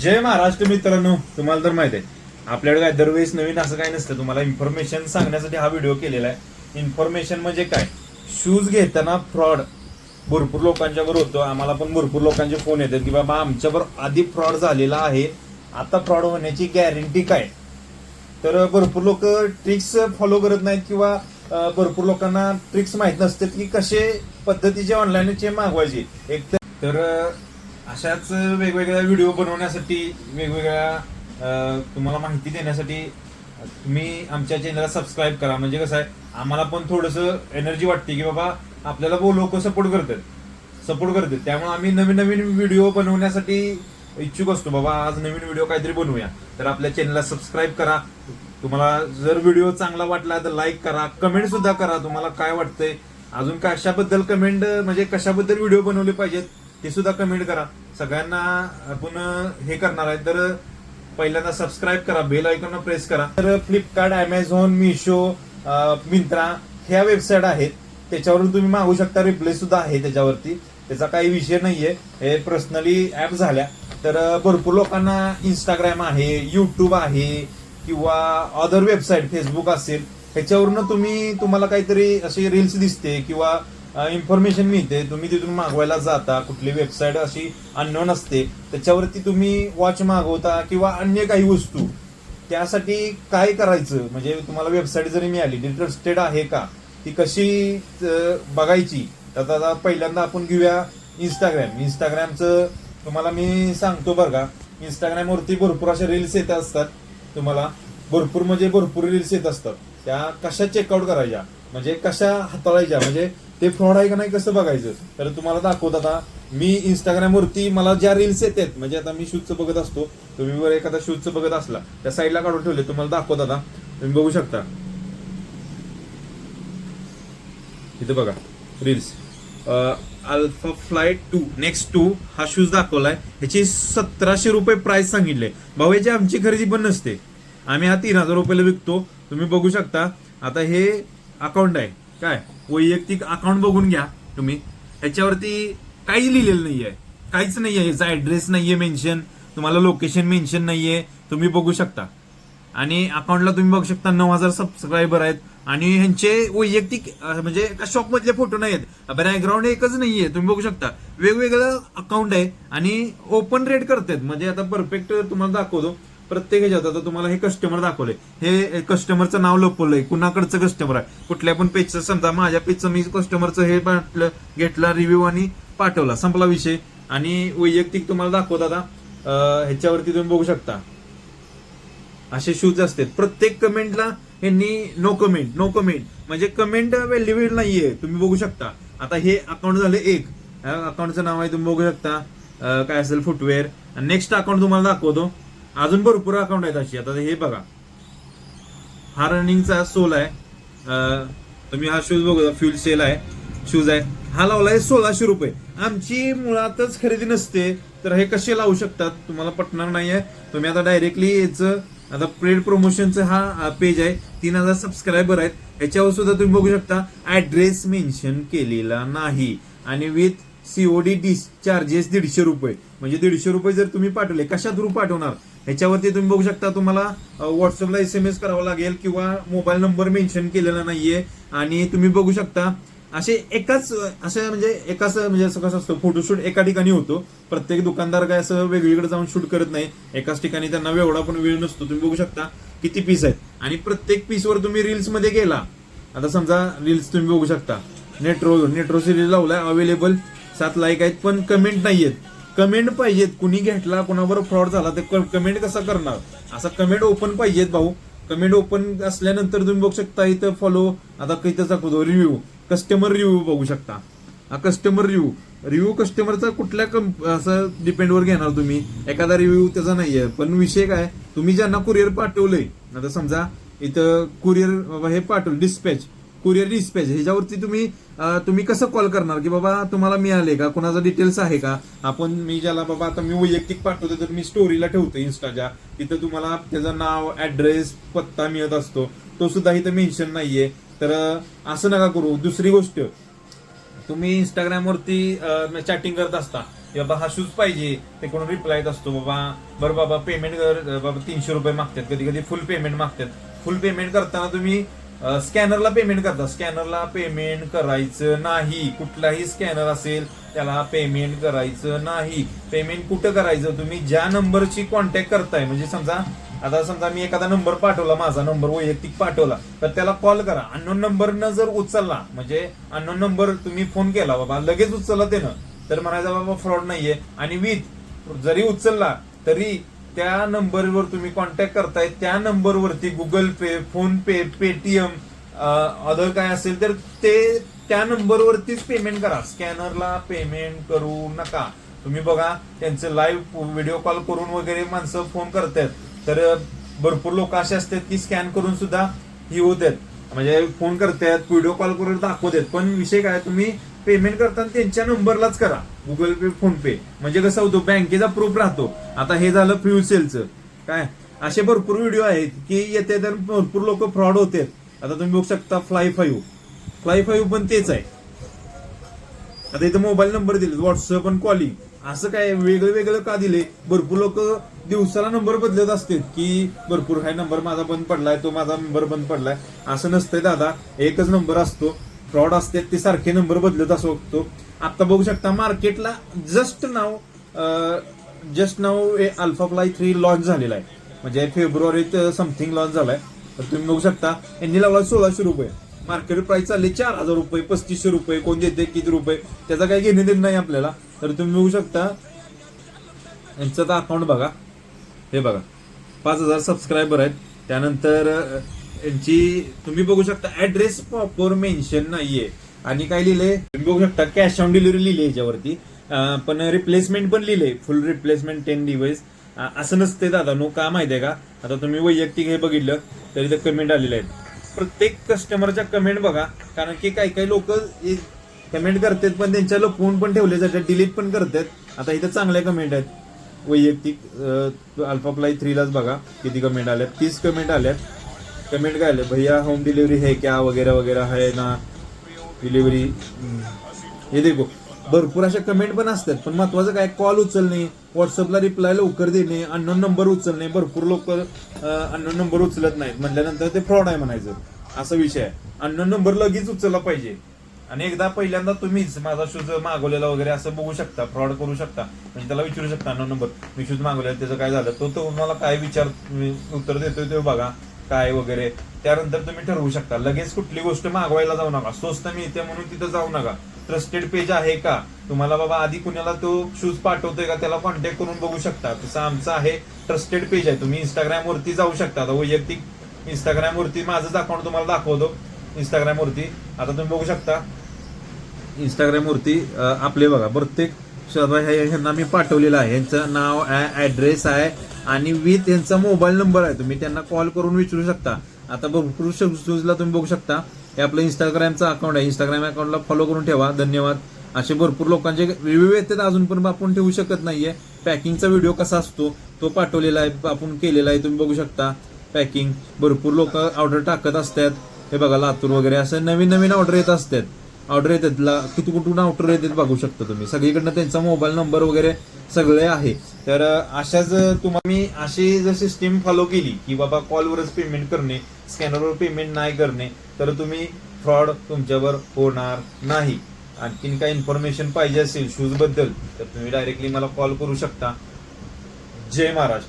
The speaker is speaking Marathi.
जय महाराष्ट्र मित्रांनो. तुम्हाला तर माहिती आहे. आपल्याकडे काय दरवेळेस नवीन असं काही नसतं. तुम्हाला इन्फॉर्मेशन सांगण्यासाठी हा व्हिडिओ केलेला आहे. इन्फॉर्मेशन म्हणजे काय? शूज घेताना फ्रॉड भरपूर लोकांच्यावर होतो. आम्हाला पण भरपूर लोकांचे फोन येतात की बाबा आमच्यावर आधी फ्रॉड झालेला आहे. आता फ्रॉड होण्याची गॅरंटी काय? तर भरपूर लोक ट्रिक्स फॉलो करत नाहीत किंवा भरपूर लोकांना ट्रिक्स माहीत नसतात की कसे पद्धतीचे ऑनलाईनचे मागवायचे. एक तर- अशाच वेगवेगळ्या व्हिडिओ बनवण्यासाठी वेगवेगळ्या तुम्हाला माहिती देण्यासाठी तुम्ही आमच्या चॅनलला सबस्क्राईब करा. म्हणजे कसं आहे आम्हाला पण थोडंसं एनर्जी वाटते की बाबा आपल्याला लोक सपोर्ट करतात. सपोर्ट करतात. त्यामुळे आम्ही नवीन नवीन व्हिडिओ बनवण्यासाठी इच्छुक असतो. बाबा आज नवीन व्हिडिओ काहीतरी बनवूया. तर आपल्या चॅनलला सबस्क्राईब करा. तुम्हाला जर व्हिडिओ चांगला वाटला तर लाईक करा. कमेंट सुद्धा करा. तुम्हाला काय वाटतंय? अजून कशाबद्दल कमेंट म्हणजे कशाबद्दल व्हिडिओ बनवले पाहिजेत? ते सुद्धा कमेंट करा. सगळ्यांना आपण हे करणार आहे. तर पहिल्यांदा सबस्क्राईब करा बेल आयकॉन प्रेस करा. तर फ्लिपकार्ट अमेझॉन मिशो मिंत्रा ह्या वेबसाईट आहेत. त्याच्यावरून तुम्ही मागू शकता. रिप्ले सुद्धा आहे त्याच्यावरती. त्याचा काही विषय नाहीये. हे पर्सनली ऍप झाल्या. तर भरपूर लोकांना इंस्टाग्राम आहे युट्यूब आहे किंवा अदर वेबसाईट फेसबुक असेल. ह्याच्यावरून तुम्ही तुम्हाला काहीतरी असे रील्स दिसते किंवा इन्फॉर्मेशन मिळते. तुम्ही तिथून मागवायला जाता. कुठली वेबसाईट अशी अननोन असते. त्याच्यावरती तुम्ही वॉच मागवता किंवा अन्य काही वस्तू. त्यासाठी काय करायचं? म्हणजे तुम्हाला वेबसाईट जरी मिळाली ती ट्रस्टेड आहे का? ती कशी बघायची? तर आता पहिल्यांदा आपण घेऊया इंस्टाग्राम इंस्टाग्रामचं तुम्हाला मी सांगतो बरं का. इंस्टाग्रामवरती भरपूर अशा रील्स येत असतात. तुम्हाला भरपूर म्हणजे भरपूर रील्स येत असतात. त्या कशा चेकआउट करायच्या? म्हणजे कशा हाताळायच्या? म्हणजे ते फ्रॉड आहे का नाही कसं बघायचं? तर तुम्हाला दाखवत आता मी इंस्टाग्राम वरती मला ज्या रील्स येतात म्हणजे आता मी शूजचं बघत असतो तुम्ही वर एखादा शूजचं बघत असला त्या साईडला काढून ठेवले तुम्हाला दाखवत आता तुम्ही बघू शकता. इथं बघा reels alpha fly two next two हा शूज दाखवलाय. ह्याची सतराशे रुपये प्राइस सांगितले. भाऊ याची आमची खरेदी पण नसते. आम्ही हा तीन हजार रुपयाला विकतो. तुम्ही बघू शकता. आता हे अकाउंट आहे. काय? वैयक्तिक अकाउंट बघून घ्या तुम्ही. ह्याच्यावरती काही लिहिलेलं नाहीये. काहीच नाहीये. ह्याचा ऍड्रेस नाहीये मेन्शन तुम्हाला लोकेशन मेन्शन नाहीये. तुम्ही बघू शकता. आणि अकाउंटला तुम्ही बघू शकता नऊ हजार सबस्क्रायबर आहेत. आणि ह्यांचे वैयक्तिक म्हणजे एका शॉप मधले फोटो नाही आहेत. बॅकग्राऊंड एकच नाहीये. तुम्ही बघू शकता. वेगवेगळं अकाउंट आहे आणि ओपन रेट करतात म्हणजे आता परफेक्ट तुम्हाला दाखवतो. प्रत्येक ह्याच्यात आता तुम्हाला हे कस्टमर दाखवले हे कस्टमरचं नाव लपवलंय. कुणाकडचं कस्टमर आहे? कुठल्या पण पेजचं समजा माझ्या पेजचं मी कस्टमरचं हे पाठलं घेतला रिव्ह्यू आणि पाठवला. संपला विषय. आणि वैयक्तिक तुम्हाला दाखवत आता ह्याच्यावरती तुम्ही बघू शकता. असे शूज असतात. प्रत्येक कमेंटला यांनी नो कमेंट नो कमेंट म्हणजे कमेंट व्हॅल्युएबल नाहीये. तुम्ही बघू शकता. आता हे अकाउंट झाले एक. अकाउंटचं नाव आहे तुम्ही बघू शकता. काय असेल फुटवेअर नेक्स्ट अकाउंट तुम्हाला दाखवतो. अजून भरपूर अकाउंट आहेत अशी. आता हे बघा. हा रनिंगचा सोल आहे. तुम्ही हा शूज बघू फ्युल सेल आहे. शूज आहे. हा लावलाय सोळाशे रुपये. आमची मुळातच खरेदी नसते तर हे कसे लावू शकतात तुम्हाला पटणार नाहीये. तुम्ही आता डायरेक्टली याचं आता पेड प्रमोशनचं हा पेज आहे. तीन हजार सबस्क्रायबर आहेत. याच्यावर सुद्धा तुम्ही बघू शकता ऍड्रेस मेन्शन केलेला नाही. आणि विथ सीओडी डिस चार्जेस दीडशे रुपये. म्हणजे दीडशे रुपये जर तुम्ही पाठवले कशा थ्रू पाठवणार? ह्याच्यावरती तुम्ही बघू शकता तुम्हाला व्हॉट्सअपला एस एम एस करावा लागेल किंवा मोबाईल नंबर मेन्शन केलेला नाहीये. आणि तुम्ही बघू शकता असे एकाच असे म्हणजे एकाच म्हणजे असं कसं असतं फोटोशूट एका ठिकाणी होतो. प्रत्येक दुकानदार काय असं वेगळीकडे जाऊन शूट करत नाही. एकाच ठिकाणी त्यांना एवढा पण वेळ नसतो. तुम्ही बघू शकता किती पीस आहेत. आणि प्रत्येक पीसवर तुम्ही रील्समध्ये गेला आता समजा रील्स तुम्ही बघू शकता. नेट्रो नेट्रो सिरीज लावलाय अवेलेबल सात लाईक आहेत पण कमेंट नाहीयेत. कमेंट पाहिजेत. कुणी घेतला कोणावर फ्रॉड झाला तर कमेंट कसा करणार? असा कमेंट ओपन पाहिजेत भाऊ. कमेंट ओपन असल्यानंतर तुम्ही बघू शकता इथं फॉलो आता इथं दाखवतो रिव्ह्यू कस्टमर रिव्ह्यू बघू शकता. हा कस्टमर रिव्ह्यू रिव्ह्यू कस्टमरचा कुठल्या कंप असं डिपेंडवर घेणार तुम्ही? एखादा रिव्ह्यू त्याचा नाही आहे पण विषय काय? तुम्ही ज्यांना कुरिअर पाठवलंय आता समजा इथं कुरिअर हे पाठवलं डिस्पॅच कुरिअर डिस्पॅच ह्याच्यावरती तुम्ही तुम्ही कसं कॉल करणार? की बाबा तुम्हाला मिळाले का? कोणाचा डिटेल्स आहे का? आपण मी ज्याला बाबा आता मी वैयक्तिक पाठवतो तर मी स्टोरीला ठेवतो इन्स्टाच्या तिथं तुम्हाला त्याचं नाव ऍड्रेस पत्ता मिळत असतो. तो सुद्धा इथं मेन्शन नाहीये. तर असं नका करू. दुसरी गोष्ट तुम्ही इंस्टाग्रामवरती चॅटिंग करत असता की बाबा हा शूज पाहिजे. ते कोण रिप्लाय येत असतो बाबा. बरं बाबा पेमेंट कर. बाबा तीनशे रुपये मागतात. कधी कधी फुल पेमेंट मागतात. फुल पेमेंट करताना तुम्ही स्कॅनरला पेमेंट करता. स्कॅनरला पेमेंट करायचं नाही. कुठलाही स्कॅनर असेल त्याला पेमेंट करायचं नाही. पेमेंट कुठं करायचं? तुम्ही ज्या नंबरची कॉन्टॅक्ट करताय म्हणजे समजा आता समजा मी एखादा नंबर पाठवला माझा नंबर वैयक्तिक पाठवला तर त्याला कॉल करा. अननोन नंबरनं जर उचलला म्हणजे अननोन नंबर तुम्ही फोन केला बाबा लगेच उचलला त्यानं तर म्हणायचं बाबा फ्रॉड नाहीये. आणि विथ जरी उचलला तरी त्या नंबरवर तुम्ही कॉन्टॅक्ट करताय त्या नंबरवरती Google Pay PhonePe Paytm other काय असेल तर ते त्या नंबरवरतीच पेमेंट करा. स्कॅनरला पेमेंट करू नका. तुम्ही बघा त्यांचं लाईव्ह व्हिडिओ कॉल करून वगैरे माणसं फोन करतात. तर भरपूर लोक असे असतात की स्कॅन करून सुद्धा ही होतात. म्हणजे फोन करतात व्हिडिओ कॉल करून दाखवतात. पण विषय काय तुम्ही पेमेंट करताना त्यांच्या नंबरलाच करा. गुगल पे फोन पे म्हणजे कसं होतं बँकेचा प्रूफ राहतो. आता हे झालं फ्युल सेलचं काय? असे भरपूर व्हिडिओ आहेत की येते तर भरपूर लोक फ्रॉड होते. आता तुम्ही बघू शकता फ्लाय फाईव्ह फ्लाय फाईव्ह पण तेच आहे. आता इथं मोबाईल नंबर दिले व्हॉट्सअप आणि कॉलिंग असं काय वेगळं वेगळं का दिले? भरपूर लोक दिवसाला नंबर बदलत असतात की भरपूर हा नंबर माझा बंद पडलाय तो माझा नंबर बंद पडलाय. असं नसतंय दादा. एकच नंबर असतो. फ्रॉड असतात ते सारखे नंबर बदलत असतो आता बघू शकता मार्केटला जस्ट नाव जस्ट नाव अल्फा फ्लाय थ्री लॉन्च झालेला आहे. म्हणजे फेब्रुवारीत समथिंग लॉन्च झालाय. तर तुम्ही बघू शकता यांनी लावला सोळाशे रुपये. मार्केट प्राइस चालली चार हजार रुपये पस्तीसशे रुपये कोण देते किती रुपये त्याचा काही घेणे देणं नाही आपल्याला. तर तुम्ही बघू शकता यांचं तर अकाउंट बघा. हे बघा पाच हजार सबस्क्रायबर आहेत. त्यानंतर यांची तुम्ही बघू शकता ऍड्रेस प्रॉपर मेन्शन नाहीये. आणि काय लिहिलंय? तुम्ही बघू शकता कॅश ऑन डिलिव्हरी लिहिली याच्यावरती. पण रिप्लेसमेंट पण लिहिलंय. फुल रिप्लेसमेंट टेन डिवाइस असं नसते दादा. नो का माहिती आहे का? आता तुम्ही वैयक्तिक हे बघितलं तरी तर कमेंट आलेले आहेत. प्रत्येक कस्टमरच्या कमेंट बघा. कारण की काही काही लोक कमेंट करतात पण त्यांच्या लपवून पण ठेवले जातात डिलीट पण करतात. आता इथं चांगल्या कमेंट आहेत. वैयक्तिक अल्फाप्लाय थ्रीलाच बघा. किती कमेंट आल्यात? तीस कमेंट आल्यात. कमेंट काय आलं भैया होम डिलिव्हरी है क्या? वगैरे वगैरे है ना? डिलिव्हरी हे देखो भरपूर अशा कमेंट पण असतात पण महत्वाचं काय? कॉल उचलणे व्हॉट्सअपला रिप्लाय लवकर देणे अननोन नंबर उचलणे भरपूर लोक अननोन नंबर उचलत नाहीत. म्हटल्यानंतर ते फ्रॉड आहे म्हणायचं. असा विषय आहे. अननोन नंबर लगेच उचलला पाहिजे. आणि एकदा पहिल्यांदा तुम्हीच माझा शूज मागवलेला वगैरे असं बघू शकता फ्रॉड करू शकता. म्हणजे त्याला विचारू शकता अननोन नंबर मी शूज मागवलेला त्याचं काय झालं? तो तुम्हाला काय विचार उत्तर देतोय ते बघा. काय वगैरे त्यानंतर तुम्ही ठरवू शकता. लगेच कुठली गोष्ट मागवायला जाऊ नका. स्वस्त मिळते म्हणून तिथं जाऊ नका. ट्रस्टेड पेज आहे का? तुम्हाला बाबा आधी कुणाला तो शूज पाठवतोय का त्याला कॉन्टॅक्ट करून बघू शकता. तसं आमचं आहे ट्रस्टेड पेज आहे. तुम्ही इंस्टाग्रामवरती जाऊ शकता. आता वैयक्तिक इंस्टाग्रामवरती माझंच अकाउंट तुम्हाला दाखवतो. इंस्टाग्राम वरती. आता तुम्ही बघू शकता. इंस्टाग्राम वरती आपले बघा. प्रत्येक शोधा हे ह्यांना मी पाठवलेलं आहे. यांचं नाव आहे आहे. आणि विथ यांचा मोबाईल नंबर आहे तुम्ही त्यांना कॉल करून विचारू शकता. आता भरपूर शूजला तुम्ही बघू शकता. हे आपलं इंस्टाग्रामचं अकाउंट आहे. इंस्टाग्राम अकाउंटला फॉलो करून ठेवा. धन्यवाद. असे भरपूर लोकांचे रिव्ह्यू येतात अजून पण आपण ठेवू शकत नाहीये. पॅकिंगचा व्हिडिओ कसा असतो तो पाठवलेला आहे आपण केलेला आहे तुम्ही बघू शकता. पॅकिंग भरपूर लोक ऑर्डर टाकत असतात. हे बघा लातूर वगैरे असं नवीन नवीन ऑर्डर येत असतात. ऑर्डर येतात ला- किती कुठून ऑर्डर येतात बघू शकता तुम्ही. सगळीकडनं त्यांचा मोबाईल नंबर वगैरे सगळे आहे. तर अशाच अं, तुम्हाला मी अशी जर सिस्टीम फॉलो केली की बाबा कॉलवरच पेमेंट करणे स्कॅनरवर पेमेंट नाही करणे तर तुम्ही फ्रॉड तुमच्यावर होणार नाही. आणखीन काही इन्फॉर्मेशन पाहिजे असेल शूजबद्दल तर तुम्ही डायरेक्टली मला कॉल करू शकता. जय महाराज.